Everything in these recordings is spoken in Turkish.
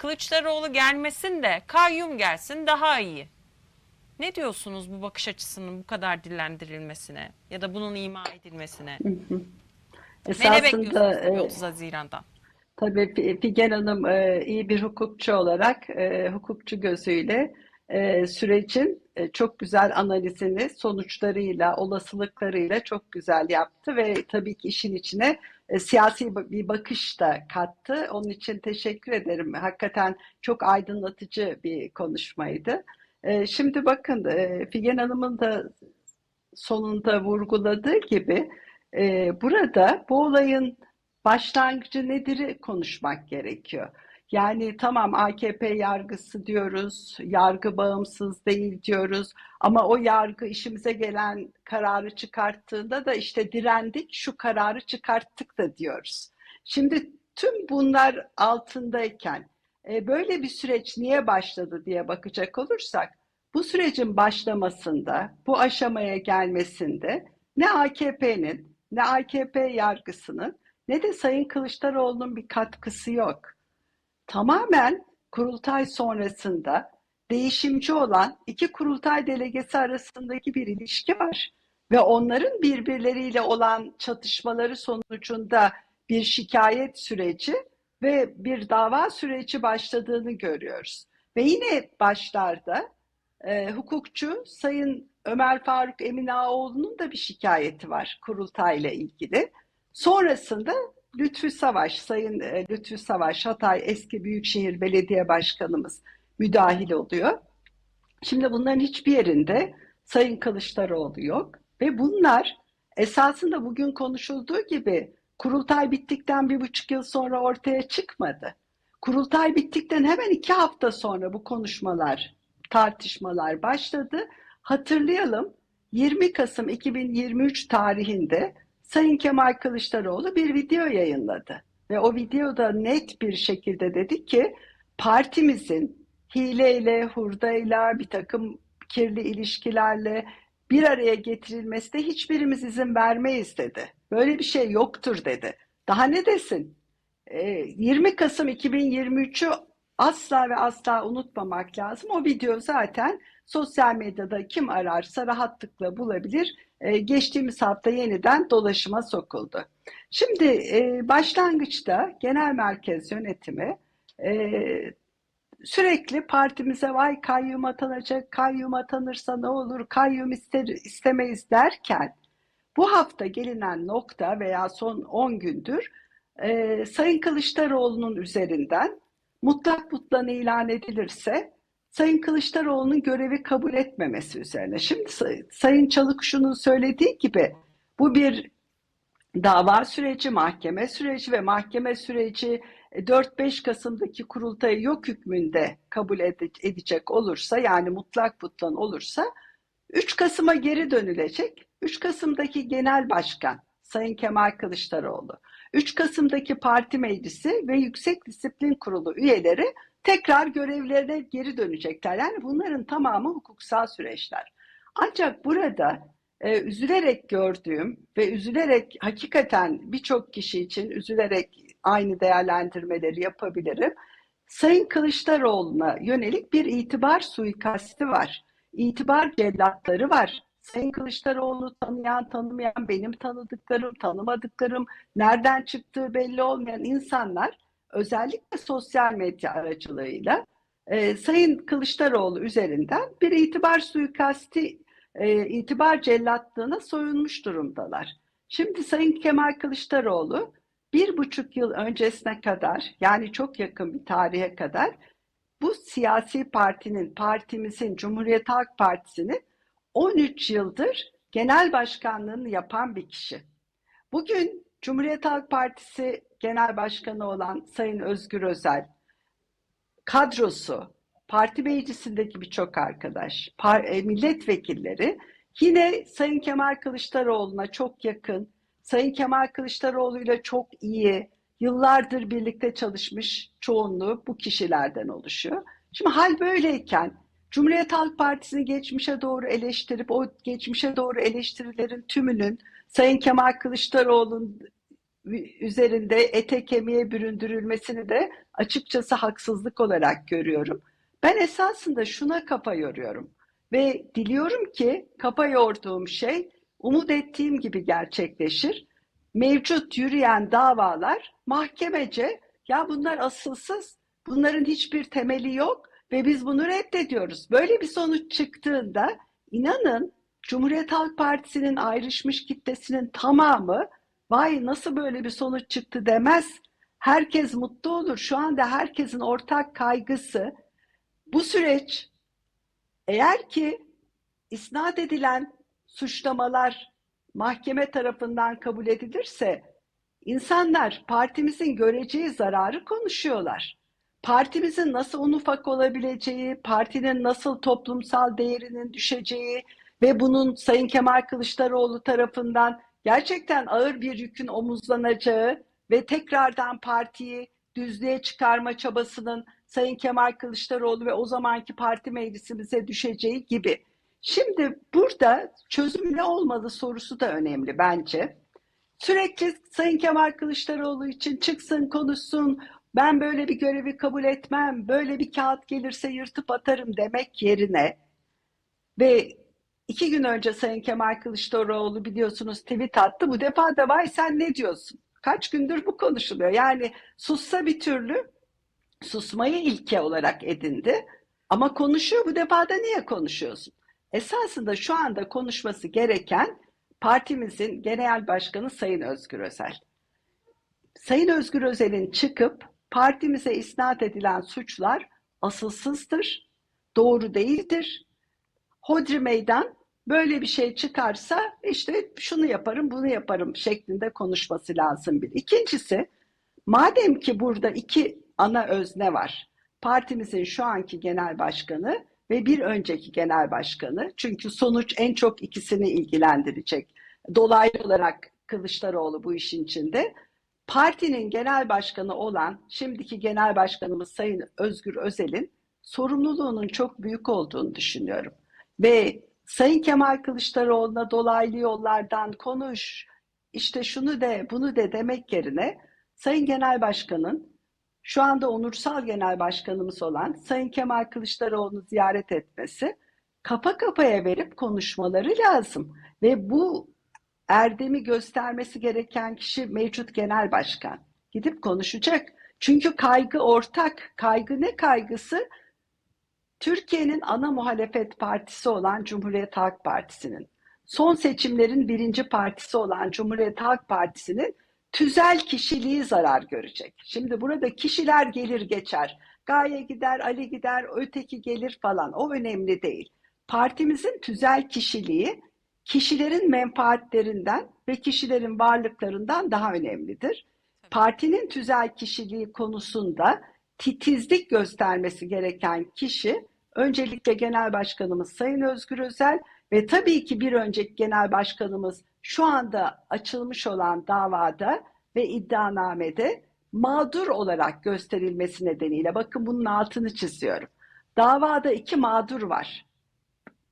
Kılıçdaroğlu gelmesin de kayyum gelsin daha iyi. Ne diyorsunuz bu bakış açısının bu kadar dillendirilmesine ya da bunun ima edilmesine? Ne Esasında bekliyorsunuz e, 30 Haziran'dan? tabii Fi- Figen Hanım e, iyi bir hukukçu olarak e, hukukçu gözüyle e, sürecin e, çok güzel analizini sonuçlarıyla, olasılıklarıyla çok güzel yaptı ve tabii ki işin içine e, siyasi bir bakış da kattı. Onun için teşekkür ederim. Hakikaten çok aydınlatıcı bir konuşmaydı. E, şimdi bakın e, Figen Hanım'ın da sonunda vurguladığı gibi burada bu olayın başlangıcı nedir konuşmak gerekiyor. Yani tamam AKP yargısı diyoruz, yargı bağımsız değil diyoruz ama o yargı işimize gelen kararı çıkarttığında da işte direndik, şu kararı çıkarttık da diyoruz. Şimdi tüm bunlar altındayken e, böyle bir süreç niye başladı diye bakacak olursak bu sürecin başlamasında, bu aşamaya gelmesinde ne AKP'nin, ne AKP yargısının, ne de Sayın Kılıçdaroğlu'nun bir katkısı yok. Tamamen kurultay sonrasında değişimci olan iki kurultay delegesi arasındaki bir ilişki var. Ve onların birbirleriyle olan çatışmaları sonucunda bir şikayet süreci ve bir dava süreci başladığını görüyoruz. Ve yine başlarda e, hukukçu Sayın Ömer Faruk Eminaoğlu'nun da bir şikayeti var kurultayla ilgili. Sonrasında Lütfü Savaş, Sayın e, Lütfü Savaş, Hatay eski Büyükşehir Belediye Başkanımız müdahil oluyor. Şimdi bunların hiçbir yerinde Sayın Kılıçdaroğlu yok ve bunlar esasında bugün konuşulduğu gibi kurultay bittikten bir buçuk yıl sonra ortaya çıkmadı. Kurultay bittikten hemen iki hafta sonra bu konuşmalar, tartışmalar başladı. Hatırlayalım 20 Kasım 2023 tarihinde Sayın Kemal Kılıçdaroğlu bir video yayınladı. Ve o videoda net bir şekilde dedi ki partimizin hileyle, hurdayla, bir takım kirli ilişkilerle bir araya getirilmesine hiçbirimiz izin vermeyiz dedi. Böyle bir şey yoktur dedi. Daha ne desin? Ee, 20 Kasım 2023'ü asla ve asla unutmamak lazım. O video zaten sosyal medyada kim ararsa rahatlıkla bulabilir. Ee, geçtiğimiz hafta yeniden dolaşıma sokuldu. Şimdi e, başlangıçta genel merkez yönetimi e, sürekli partimize vay kayyum atanacak, kayyum atanırsa ne olur, kayyum ister, istemeyiz derken bu hafta gelinen nokta veya son 10 gündür e, Sayın Kılıçdaroğlu'nun üzerinden mutlak mutlan ilan edilirse Sayın Kılıçdaroğlu'nun görevi kabul etmemesi üzerine. Şimdi Say- Sayın Çalıkuşu'nun söylediği gibi bu bir dava süreci, mahkeme süreci ve mahkeme süreci e, 4-5 Kasım'daki kurultayı yok hükmünde kabul ede- edecek olursa yani mutlak mutlan olursa 3 Kasım'a geri dönülecek. 3 Kasım'daki genel başkan Sayın Kemal Kılıçdaroğlu, 3 Kasım'daki parti meclisi ve Yüksek Disiplin Kurulu üyeleri tekrar görevlerine geri dönecekler. Yani bunların tamamı hukuksal süreçler. Ancak burada e, üzülerek gördüğüm ve üzülerek hakikaten birçok kişi için üzülerek aynı değerlendirmeleri yapabilirim. Sayın Kılıçdaroğlu'na yönelik bir itibar suikasti var. İtibar cellatları var. Sayın Kılıçdaroğlu tanıyan, tanımayan, benim tanıdıklarım, tanımadıklarım, nereden çıktığı belli olmayan insanlar özellikle sosyal medya aracılığıyla e, Sayın Kılıçdaroğlu üzerinden bir itibar suikasti, e, itibar cellatlığına soyunmuş durumdalar. Şimdi Sayın Kemal Kılıçdaroğlu bir buçuk yıl öncesine kadar yani çok yakın bir tarihe kadar bu siyasi partinin, partimizin, Cumhuriyet Halk Partisi'nin 13 yıldır genel başkanlığını yapan bir kişi. Bugün Cumhuriyet Halk Partisi Genel Başkanı olan Sayın Özgür Özel, kadrosu, parti meclisindeki birçok arkadaş, e, milletvekilleri yine Sayın Kemal Kılıçdaroğlu'na çok yakın, Sayın Kemal Kılıçdaroğlu'yla çok iyi, yıllardır birlikte çalışmış çoğunluğu bu kişilerden oluşuyor. Şimdi hal böyleyken Cumhuriyet Halk Partisi'ni geçmişe doğru eleştirip o geçmişe doğru eleştirilerin tümünün Sayın Kemal Kılıçdaroğlu'nun üzerinde ete kemiğe büründürülmesini de açıkçası haksızlık olarak görüyorum. Ben esasında şuna kafa yoruyorum ve diliyorum ki kafa yorduğum şey umut ettiğim gibi gerçekleşir. Mevcut yürüyen davalar mahkemece ya bunlar asılsız, bunların hiçbir temeli yok ve biz bunu reddediyoruz. Böyle bir sonuç çıktığında inanın Cumhuriyet Halk Partisi'nin ayrışmış kitlesinin tamamı vay nasıl böyle bir sonuç çıktı demez. Herkes mutlu olur. Şu anda herkesin ortak kaygısı bu süreç eğer ki isnat edilen suçlamalar mahkeme tarafından kabul edilirse insanlar partimizin göreceği zararı konuşuyorlar. Partimizin nasıl un ufak olabileceği, partinin nasıl toplumsal değerinin düşeceği ve bunun Sayın Kemal Kılıçdaroğlu tarafından gerçekten ağır bir yükün omuzlanacağı ve tekrardan partiyi düzlüğe çıkarma çabasının Sayın Kemal Kılıçdaroğlu ve o zamanki parti meclisimize düşeceği gibi. Şimdi burada çözüm ne olmalı sorusu da önemli bence. Sürekli Sayın Kemal Kılıçdaroğlu için çıksın konuşsun, ben böyle bir görevi kabul etmem, böyle bir kağıt gelirse yırtıp atarım demek yerine ve iki gün önce Sayın Kemal Kılıçdaroğlu biliyorsunuz tweet attı. Bu defa da vay sen ne diyorsun? Kaç gündür bu konuşuluyor. Yani sussa bir türlü susmayı ilke olarak edindi. Ama konuşuyor bu defa da niye konuşuyorsun? Esasında şu anda konuşması gereken partimizin genel başkanı Sayın Özgür Özel. Sayın Özgür Özel'in çıkıp partimize isnat edilen suçlar asılsızdır, doğru değildir. Hodri meydan böyle bir şey çıkarsa işte şunu yaparım, bunu yaparım şeklinde konuşması lazım bir. İkincisi, madem ki burada iki ana özne var. Partimizin şu anki genel başkanı ve bir önceki genel başkanı. Çünkü sonuç en çok ikisini ilgilendirecek. Dolaylı olarak Kılıçdaroğlu bu işin içinde. Partinin genel başkanı olan şimdiki genel başkanımız Sayın Özgür Özel'in sorumluluğunun çok büyük olduğunu düşünüyorum. Ve Sayın Kemal Kılıçdaroğlu'na dolaylı yollardan konuş, işte şunu de, bunu de demek yerine Sayın Genel Başkan'ın şu anda onursal genel başkanımız olan Sayın Kemal Kılıçdaroğlu'nu ziyaret etmesi, kafa kafaya verip konuşmaları lazım. Ve bu erdemi göstermesi gereken kişi mevcut genel başkan. Gidip konuşacak. Çünkü kaygı ortak. Kaygı ne kaygısı? Türkiye'nin ana muhalefet partisi olan Cumhuriyet Halk Partisi'nin, son seçimlerin birinci partisi olan Cumhuriyet Halk Partisi'nin tüzel kişiliği zarar görecek. Şimdi burada kişiler gelir geçer. Gaye gider, Ali gider, öteki gelir falan. O önemli değil. Partimizin tüzel kişiliği kişilerin menfaatlerinden ve kişilerin varlıklarından daha önemlidir. Partinin tüzel kişiliği konusunda titizlik göstermesi gereken kişi öncelikle Genel Başkanımız Sayın Özgür Özel ve tabii ki bir önceki Genel Başkanımız şu anda açılmış olan davada ve iddianamede mağdur olarak gösterilmesi nedeniyle bakın bunun altını çiziyorum. Davada iki mağdur var.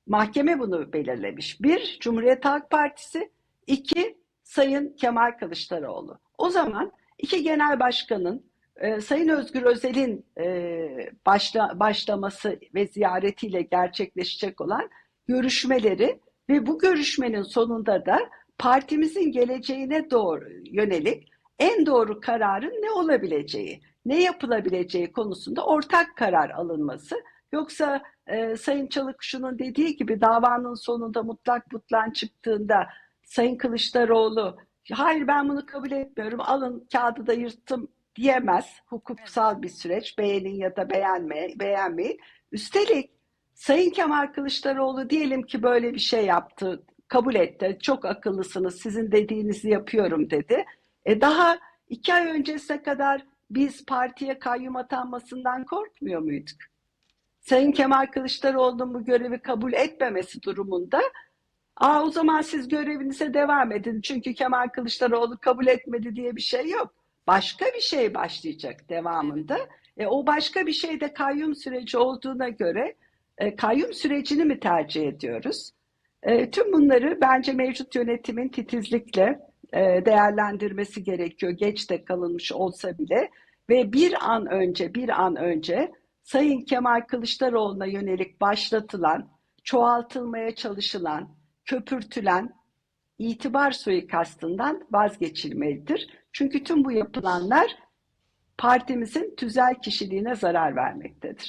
Mahkeme bunu belirlemiş. Bir, Cumhuriyet Halk Partisi. iki Sayın Kemal Kılıçdaroğlu. O zaman iki genel başkanın e, Sayın Özgür Özel'in e, başla, başlaması ve ziyaretiyle gerçekleşecek olan görüşmeleri ve bu görüşmenin sonunda da partimizin geleceğine doğru yönelik en doğru kararın ne olabileceği, ne yapılabileceği konusunda ortak karar alınması. Yoksa e, Sayın Çalıkuşu'nun dediği gibi davanın sonunda mutlak butlan çıktığında Sayın Kılıçdaroğlu hayır ben bunu kabul etmiyorum alın kağıdı da yırttım diyemez. Hukuksal bir süreç beğenin ya da beğenme, beğenmeyin. Üstelik Sayın Kemal Kılıçdaroğlu diyelim ki böyle bir şey yaptı, kabul etti. Çok akıllısınız, sizin dediğinizi yapıyorum dedi. E daha iki ay öncesine kadar biz partiye kayyum atanmasından korkmuyor muyduk? Sayın Kemal Kılıçdaroğlu'nun bu görevi kabul etmemesi durumunda Aa, o zaman siz görevinize devam edin. Çünkü Kemal Kılıçdaroğlu kabul etmedi diye bir şey yok. Başka bir şey başlayacak devamında. E, o başka bir şey de kayyum süreci olduğuna göre e, kayyum sürecini mi tercih ediyoruz? E, tüm bunları bence mevcut yönetimin titizlikle e, değerlendirmesi gerekiyor. Geç de kalınmış olsa bile ve bir an önce bir an önce Sayın Kemal Kılıçdaroğlu'na yönelik başlatılan, çoğaltılmaya çalışılan, köpürtülen itibar suikastından vazgeçilmelidir. Çünkü tüm bu yapılanlar partimizin tüzel kişiliğine zarar vermektedir.